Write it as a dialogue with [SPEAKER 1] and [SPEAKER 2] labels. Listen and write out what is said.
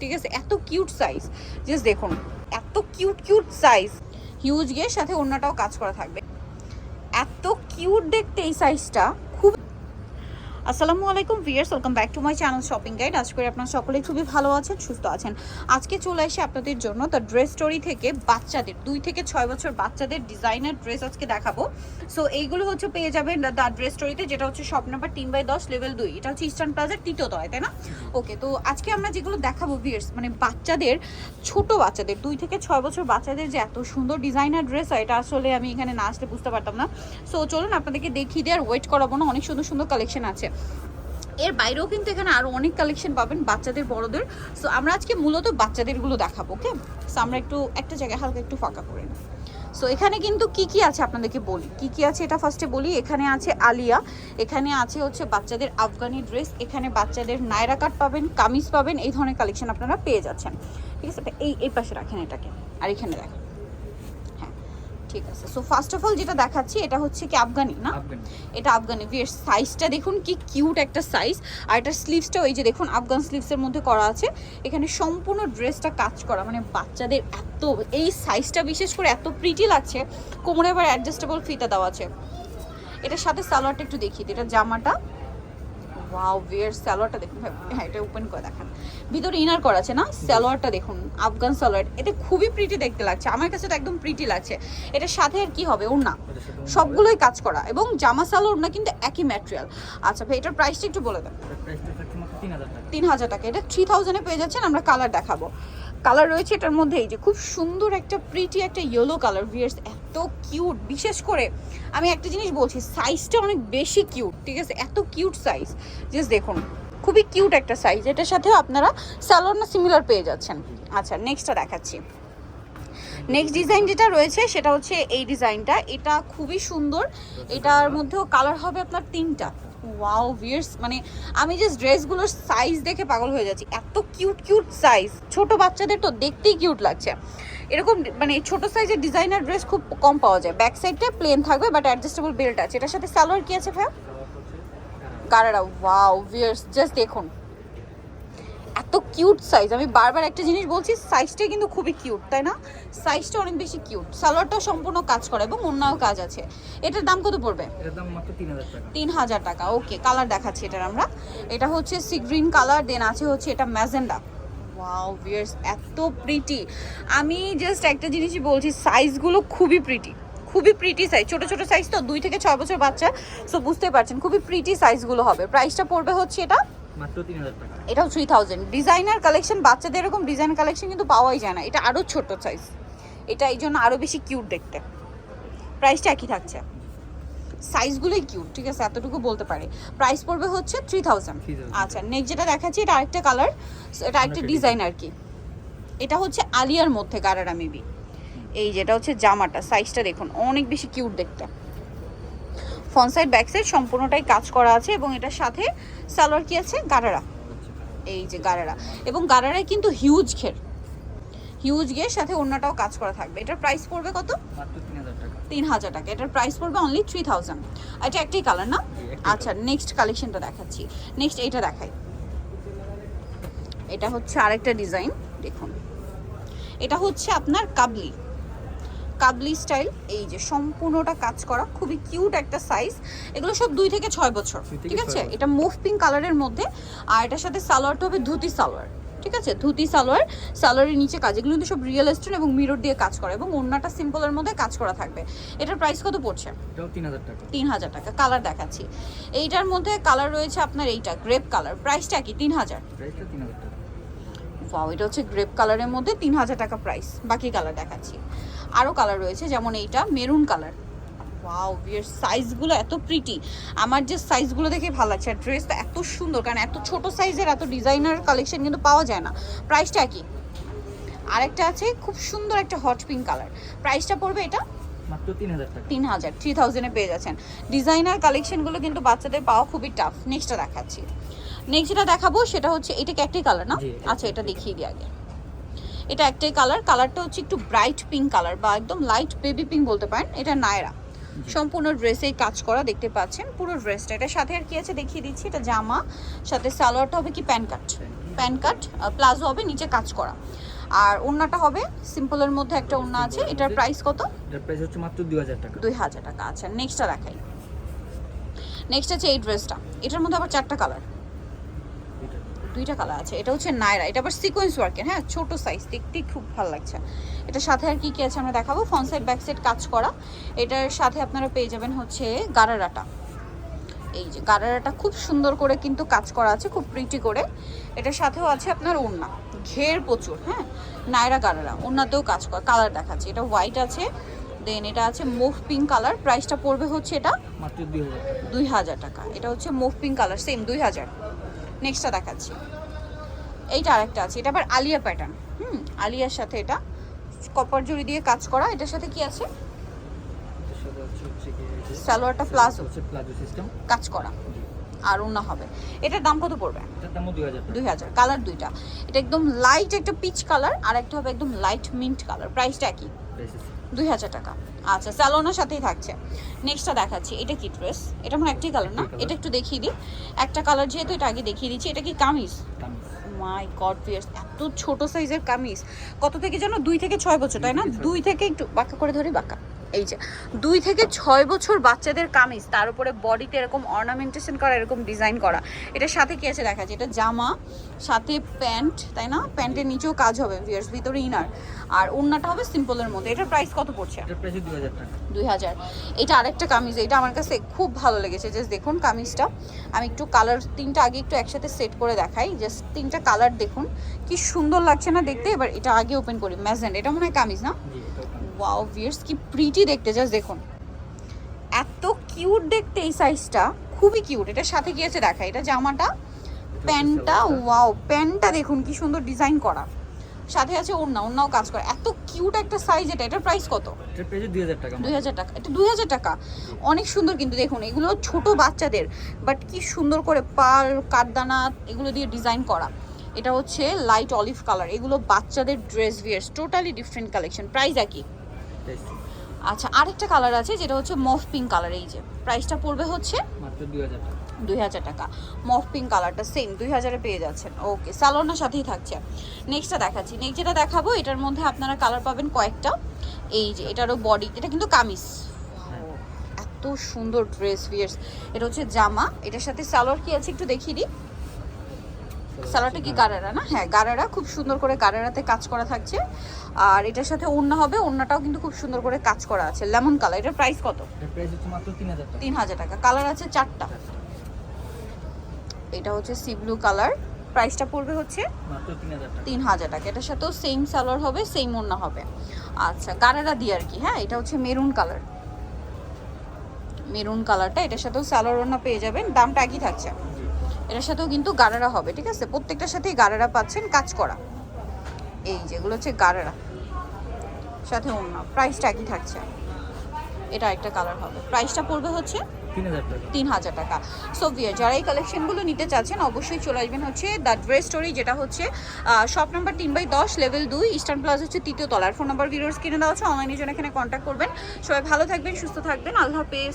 [SPEAKER 1] ঠিক আছে? এত কিউট সাইজ জাস্ট দেখুন, এত কিউট কিউট সাইজ হিউজ গিয়ে সাথে অন্যটাও কাজ করা থাকবে। এত কিউট দেখতে এই সাইজটা আসসালামু আলাইকুম viewers welcome back to my channel shopping guide. আজ করে আপনারা সকলেই খুবই ভালো আছেন, সুস্থ আছেন। আজকে চলে আসে আপনাদের জন্য দ্য ড্রেস স্টোরি থেকে বাচ্চাদের, দুই থেকে ছয় বছর বাচ্চাদের ডিজাইনার ড্রেস আজকে দেখাবো। সো এইগুলো হচ্ছে পেয়ে যাবেন দ্য ড্রেস স্টোরিতে যেটা হচ্ছে শপ নাম্বার তিন বাই দশ লেভেল দুই। এটা হচ্ছে ইস্টার্ন প্লাজার তৃতীয়তলায় তাই না? ওকে তো আজকে আমরা যেগুলো দেখাবো ভিয়ার্স মানে বাচ্চাদের, ছোট বাচ্চাদের, দুই থেকে ছয় বছর বাচ্চাদের যে এত সুন্দর ডিজাইনার ড্রেস হয় এটা আসলে আমি এখানে না আসলে বুঝতে পারতাম না। সো চলুন আপনাদেরকে দেখিয়ে দিয়ে আর ওয়েট করাবো না, অনেক সুন্দর সুন্দর কালেকশন আছে। এর বাইরেও কিন্তু এখানে আরও অনেক কালেকশন পাবেন বাচ্চাদের, বড়দের। সো আমরা আজকে মূলত বাচ্চাদেরগুলো দেখাবো ওকে সো আমরা একটু, একটা জায়গায় হালকা একটু ফাঁকা করে নিই। সো এখানে কিন্তু কি কি আছে আপনাদেরকে বলি? কি কি আছে এটা ফার্স্টে বলি? এখানে আছে আলিয়া, এখানে আছে হচ্ছে বাচ্চাদের আফগানি ড্রেস এখানে বাচ্চাদের নায়রা কাট পাবেন, কামিজ পাবেন, এই ধরনের কালেকশন আপনারা পেয়ে যাচ্ছেন। ঠিক আছে? এই এই পাশে রাখেন এটাকে। আর এখানে দেখেন। ঠিক আছে। সো ফার্স্ট অফ অল যেটা দেখাচ্ছি এটা হচ্ছে কি আফগানি না? এটা আফগানি। বিয়ের সাইজটা দেখুন কি কিউট একটা সাইজ আর এটা স্লিভসটা ওই যে দেখুন আফগান স্লিভসের মধ্যে করা আছে। এখানে সম্পূর্ণ ড্রেসটা কাজ করা মানে বাচ্চাদের এত এই সাইজটা বিশেষ করে এত প্রিটি লাগছে কোমরে আবার অ্যাডজাস্টেবল ফিতা দেওয়া আছে। এটার সাথে সালোয়ারটা একটু দেখিয়ে দিই এটা জামাটা। ওয়াও বিয়ের সালোয়ারটা দেখুন হ্যাঁ এটা ওপেন করে দেখান। ভিতরে ইনার করা আছে না? সালোয়ারটা দেখুন আফগান সালোয়ার এটা খুবই প্রিটি দেখতে লাগছে। আমার কাছে তো একদম প্রিটি লাগছে। এটার সাথে আর কি হবে? ওড়না। সবগুলোই কাজ করা। এবং জামা সালোয়ার না কিন্তু একই ম্যাটেরিয়াল আচ্ছা ভাই এটার প্রাইসটা একটু বলে দেন।
[SPEAKER 2] তিন হাজার টাকা।
[SPEAKER 1] এটা থ্রি থাউজেন্ডে পেয়ে যাচ্ছেন আমরা কালার দেখাবো। কালার রয়েছে এটার মধ্যে এই যে খুব সুন্দর একটা প্রিটি একটা ইয়েলো কালার ভিয়ার্স কিউট বিশেষ করে আমি একটা জিনিস বলছি সাইজটা অনেক বেশি কিউট ঠিক আছে? এত কিউট সাইজ জাস্ট দেখুন, খুবই কিউট একটা সাইজ এটার সাথেও আপনারা স্যালোর না সিমিলার পেয়ে যাচ্ছেন। আচ্ছা নেক্সটটা দেখাচ্ছি। নেক্সট ডিজাইন যেটা রয়েছে, সেটা হচ্ছে এই ডিজাইনটা এটা খুবই সুন্দর। এটার মধ্যেও কালার হবে আপনার তিনটা। ওয়াও ভিয়ার্স মানে আমি যে ড্রেসগুলোর সাইজ দেখে পাগল হয়ে যাচ্ছি। এত কিউট কিউট সাইজ ছোট বাচ্চাদের তো দেখতেই কিউট লাগছে। এরকম মানে ছোট সাইজের ডিজাইনার ড্রেস খুব কম পাওয়া যায়। ব্যাক সাইডটা প্লেন থাকবে বাট অ্যাডজাস্টেবল বেল্ট আছে। এটার সাথে সালোয়ার কি আছে ভাইয়া? গারারা ওয়াও ভিয়ার্স জাস্ট দেখুন। এত কিউট সাইজ আমি বারবার একটা জিনিস বলছি সাইজটা কিন্তু খুবই কিউট তাই না? সাইজটা অনেক বেশি কিউট সালোয়ারটাও সম্পূর্ণ কাজ করে এবং অন্যান্য কাজ আছে। এটার দাম কত পড়বে?
[SPEAKER 2] তিন হাজার টাকা।
[SPEAKER 1] ওকে কালার দেখাচ্ছি এটার আমরা। এটা হচ্ছে সি গ্রিন কালার দেন আছে হচ্ছে এটা ম্যাজেন্ডা। ওয়াও ভিয়ার্স এত প্রিটি আমি জাস্ট একটা জিনিসই বলছি সাইজগুলো খুবই প্রিটি খুবই প্রিটি সাইজ ছোট ছোট সাইজ তো দুই থেকে ছয় বছর বাচ্চা সো বুঝতে পারছেন খুবই প্রিটি সাইজগুলো হবে। প্রাইসটা পড়বে হচ্ছে এটা? এটাও থ্রি থাউজেন্ড ডিজাইনার কালেকশন বাচ্চাদের এরকম ডিজাইন কালেকশন কিন্তু পাওয়াই যায় না। এটা আরও ছোট সাইজ এটা এই জন্য আরও বেশি কিউট দেখতে। প্রাইসটা একই থাকছে। সাইজগুলোই কিউট ঠিক আছে? এতটুকু বলতে পারি। প্রাইস পড়বে হচ্ছে থ্রি থাউজেন্ড আচ্ছা নেক্সট যেটা দেখাচ্ছি এটা আরেকটা কালার এটা আরেকটা ডিজাইন আর কি এটা হচ্ছে আলিয়ার মধ্যে গারারা মেবি এই যেটা হচ্ছে জামাটা সাইজটা দেখুন অনেক বেশি কিউট দেখতে। ফ্রন্ট সাইড ব্যাক সাইড সম্পূর্ণটাই কাজ করা আছে এবং এটার সাথে সালোয়ার কি আছে? গারারা। এই যে গারারা। এবং গারারায় কিন্তু হিউজ ঘের। হিউজ ঘের সাথে অন্যটাও কাজ করা থাকবে। এটার প্রাইস পড়বে কত?
[SPEAKER 2] তিন হাজার টাকা।
[SPEAKER 1] তিন হাজার টাকা। এটার প্রাইস পড়বে অনলি থ্রি থাউজেন্ড এটা একটাই কালার না? আচ্ছা নেক্সট কালেকশনটা দেখাচ্ছি। নেক্সট এইটা দেখাই। এটা হচ্ছে আরেকটা ডিজাইন দেখুন। এটা হচ্ছে আপনার কাবলি। কাবলি স্টাইল এই যে সম্পূর্ণটা কাজ করা খুবই কিউট একটা সাইজ। এগুলো সব দুই থেকে ছয় বছর ঠিক আছে? এটা মুভ পিঙ্ক কালারের মধ্যে আর এটার সাথে সালোয়ারটা হবে ধুতি সালোয়ার ঠিক আছে? ধুতি সালোয়ার সালোয়ারের নিচে কাজ এগুলো কিন্তু সব রিয়েল স্টোন এবং মিরর দিয়ে কাজ করা এবং অন্যটা সিম্পলের মধ্যে কাজ করা থাকবে। এটার প্রাইস কত পড়ছে?
[SPEAKER 2] তিন হাজার
[SPEAKER 1] তিন হাজার টাকা কালার দেখাচ্ছি। এইটার মধ্যে কালার রয়েছে আপনার এইটা গ্রেপ কালার প্রাইসটা কি? তিন হাজার
[SPEAKER 2] প্রাইসটা তিন হাজার টাকা
[SPEAKER 1] ওয়াও এটা হচ্ছে গ্রেপ কালারের মধ্যে তিন হাজার টাকা প্রাইস বাকি কালার দেখাচ্ছি। আরও কালার রয়েছে যেমন এইটা মেরুন কালার ওয়াও বিয়ের সাইজগুলো এত প্রিটি আমার যে সাইজগুলো দেখে ভালো লাগছে আর ড্রেসটা এত সুন্দর কারণ এত ছোট সাইজের এত ডিজাইনার কালেকশন কিন্তু পাওয়া যায় না। প্রাইসটা কি আরেকটা আছে খুব সুন্দর একটা হট পিঙ্ক কালার প্রাইসটা পড়বে এটা?
[SPEAKER 2] মাত্র তিন হাজার
[SPEAKER 1] তিন হাজার থ্রি থাউজেন্ডে পেয়ে যাচ্ছেন। ডিজাইনার কালেকশনগুলো কিন্তু বাচ্চাদের পাওয়া খুবই টাফ নেক্সটটা দেখাচ্ছি। নেক্সট যেটা দেখাবো সেটা হচ্ছে এটা কি একটাই কালার না? আচ্ছা এটা দেখিয়ে দিই আগে। এটা একটাই কালার কালারটা হচ্ছে একটু ব্রাইট পিঙ্ক কালার বা একদম লাইট বেবি পিঙ্ক বলতে পারেন। এটা নায়রা। সম্পূর্ণ ড্রেসেই কাজ করা দেখতে পাচ্ছেন পুরো ড্রেসটা এটা সাথে আর কি আছে দেখিয়ে দিচ্ছি এটা জামা সাথে সালোয়ারটা হবে কি pant cut. Pant cut palazzo হবে নিচে কাজ করা। আর ওড়নাটা হবে সিম্পলের মধ্যে একটা ওড়না আছে। এটার প্রাইস কত?
[SPEAKER 2] এটার প্রাইস হচ্ছে মাত্র দুই হাজার টাকা।
[SPEAKER 1] দুই হাজার টাকা। আচ্ছা নেক্সটটা দেখাই। নেক্সট আছে এই ড্রেসটা এটার মধ্যে আবার চারটা কালার দুইটা কালার আছে। এটা হচ্ছে নায়রা। এটা আবার সিকোয়েন্স ওয়ার্কের হ্যাঁ? ছোট সাইজ দেখতে খুব ভালো লাগছে। এটার সাথে আর কি কী আছে আমরা দেখাবো? ফ্রন্ট সাইড ব্যাক সাইড কাজ করা। এটার সাথে আপনারা পেয়ে যাবেন হচ্ছে গারারাটা। এই যে গারারাটা খুব সুন্দর করে কিন্তু কাজ করা আছে খুব প্রিটি করে। এটার সাথেও আছে আপনার ওড়না। ঘের প্রচুর হ্যাঁ? নায়রা গারারা ওড়নাতেও কাজ করা কালার দেখাচ্ছে। এটা হোয়াইট আছে দেন এটা আছে মুভ পিঙ্ক কালার প্রাইসটা পড়বে হচ্ছে এটা
[SPEAKER 2] দুই হাজার টাকা।
[SPEAKER 1] দুই হাজার টাকা। এটা হচ্ছে মুভ পিঙ্ক কালার সেম দুই হাজার। নেক্সটটা দেখাচ্ছি। এইটা আরেকটা আছে এটা আবার আলিয়া প্যাটার্ন হুম আলিয়ার সাথে এটা কপার জুড়ি দিয়ে কাজ করা। এটার সাথে কি আছে? সালোয়ারটা প্লাজো
[SPEAKER 2] প্লাজো সিস্টেম
[SPEAKER 1] কাজ করা। আর ওনা হবে। এটার দাম কত পড়বে?
[SPEAKER 2] দুই হাজার
[SPEAKER 1] কালার দুইটা। এটা একদম লাইট একটা পিচ কালার আর একটা হবে একদম লাইট মিন্ট কালার প্রাইসটা একই। দুই হাজার টাকা। আচ্ছা স্যালোনার সাথেই থাকছে। নেক্সটটা দেখাচ্ছি। এটা কি ড্রেস এটা মনে একটাই কালার না? এটা একটু দেখিয়ে দিই। একটা কালার যেহেতু এটা আগে দেখিয়ে দিচ্ছি এটা কি কামিজ? মাই গড পিয়ার্স এত ছোট সাইজের কামিজ। কত থেকে যেন দুই থেকে ছয় বছর তাই না?
[SPEAKER 2] দুই থেকে
[SPEAKER 1] একটু বাঁকা করে ধরি বাঁকা। এই যে দুই থেকে ছয় বছর বাচ্চাদের কামিজ তার উপরে বডিতে এরকম অর্নামেন্টেশন করা এরকম ডিজাইন করা। এটার সাথে কি আছে দেখা যায় এটা জামা সাথে প্যান্ট তাই না? প্যান্টের নিচেও কাজ হবে ভিয়ার্স ভিতরে ইনার আর ওড়নাটা হবে সিম্পলের মধ্যে। এটার প্রাইস কত পড়ছে?
[SPEAKER 2] দুই হাজার
[SPEAKER 1] এটা আরেকটা কামিজ এটা আমার কাছে খুব ভালো লেগেছে। জাস্ট দেখুন কামিজটা। আমি একটু কালার তিনটা আগে একটু একসাথে সেট করে দেখাই। জাস্ট তিনটা কালার দেখুন। কি সুন্দর লাগছে না দেখতে? এবার এটা আগে ওপেন করি। ম্যাজেন্ট এটা মনে হয় কামিজ না? ওয়াও ভিয়ার্স কি প্রিটি দেখতে জাস্ট দেখুন। এত কিউট দেখতে এই সাইজটা খুবই কিউট এটার সাথে কি আছে দেখা? এটা জামাটা প্যান্টটা ওয়াও প্যান্টটা দেখুন কি সুন্দর ডিজাইন করা। সাথে আছে ওড়না ওড়নাও কাজ করে। এত কিউট একটা সাইজ এটা। এটার প্রাইস কত?
[SPEAKER 2] এটার প্রাইস টাকা
[SPEAKER 1] দুই হাজার টাকা। এটা দুই হাজার টাকা। অনেক সুন্দর কিন্তু দেখুন এগুলো ছোট বাচ্চাদের বাট কি সুন্দর করে পাল কাঠদানা এগুলো দিয়ে ডিজাইন করা। এটা হচ্ছে লাইট অলিভ কালার এগুলো বাচ্চাদের dress wears totally different collection price একই।
[SPEAKER 2] প্রাইস
[SPEAKER 1] আচ্ছা আরেকটা কালার আছে যেটা হচ্ছে মফ পিঙ্ক কালার এই যে। প্রাইসটা পড়বে হচ্ছে
[SPEAKER 2] মাত্র দুই হাজার টাকা।
[SPEAKER 1] দুই হাজার টাকা। মফ পিঙ্ক কালারটা সেম দুই হাজারে পেয়ে যাচ্ছেন। ওকে স্যালোনার সাথেই থাকছে। নেক্সটটা দেখাচ্ছি। নেক্সট যেটা দেখাবো এটার মধ্যে আপনারা কালার পাবেন কয়েকটা। এই যে এটারও বডি এটা কিন্তু কামিজ।
[SPEAKER 2] হ্যাঁ।
[SPEAKER 1] এত সুন্দর ড্রেস ভিয়ার্স এটা হচ্ছে জামা। এটার সাথে সালোয়ার কি আছে একটু দেখিয়ে দিই। সালোয়ারটা কি গারারা না? হ্যাঁ গারারা খুব সুন্দর করে গারারাতে কাজ করা থাকছে। আর এটার সাথে ওড়না হবে ওড়নাটাও কিন্তু খুব সুন্দর করে কাজ করা আছে। লেমন কালার এটার প্রাইস কত?
[SPEAKER 2] এটার প্রাইস হচ্ছে মাত্র তিন হাজার টাকা।
[SPEAKER 1] কালার আছে চারটা। এটা হচ্ছে সি ব্লু কালার প্রাইসটা পড়বে হচ্ছে
[SPEAKER 2] মাত্র তিন হাজার টাকা।
[SPEAKER 1] এটার সাথেও সেম সালোয়ার হবে সেম ওড়না হবে। আচ্ছা গারারা দিয়ে আর কি হ্যাঁ? এটা হচ্ছে মেরুন কালার মেরুন কালারটা এটার সাথেও সালোয়ার ওড়না পেয়ে যাবেন। দামটা একই থাকছে। এটার সাথেও কিন্তু গারারা হবে ঠিক আছে? প্রত্যেকটার সাথেই গারারা পাচ্ছেন কাজ করা। এই যেগুলো হচ্ছে গারারা। সাথে অন্য প্রাইসটা একই থাকছে। এটা একটা কালার হবে। প্রাইসটা পড়বে হচ্ছে তিন হাজার টাকা। সো ভিয়ার যারা এই কালেকশনগুলো নিতে চাচ্ছেন অবশ্যই চলে আসবেন হচ্ছে দ্য ড্রেস স্টোরি যেটা হচ্ছে শপ নাম্বার তিন বাই দশ লেভেল দুই ইস্টার্ন প্লাস হচ্ছে তৃতীয় তলার। ফোন নাম্বার ভিডিওস কিনে দেওয়া হচ্ছে অনলাইনের জন্য এখানে কন্ট্যাক্ট করবেন। সবাই ভালো থাকবেন সুস্থ থাকবেন। আল্লাহ হাফেজ।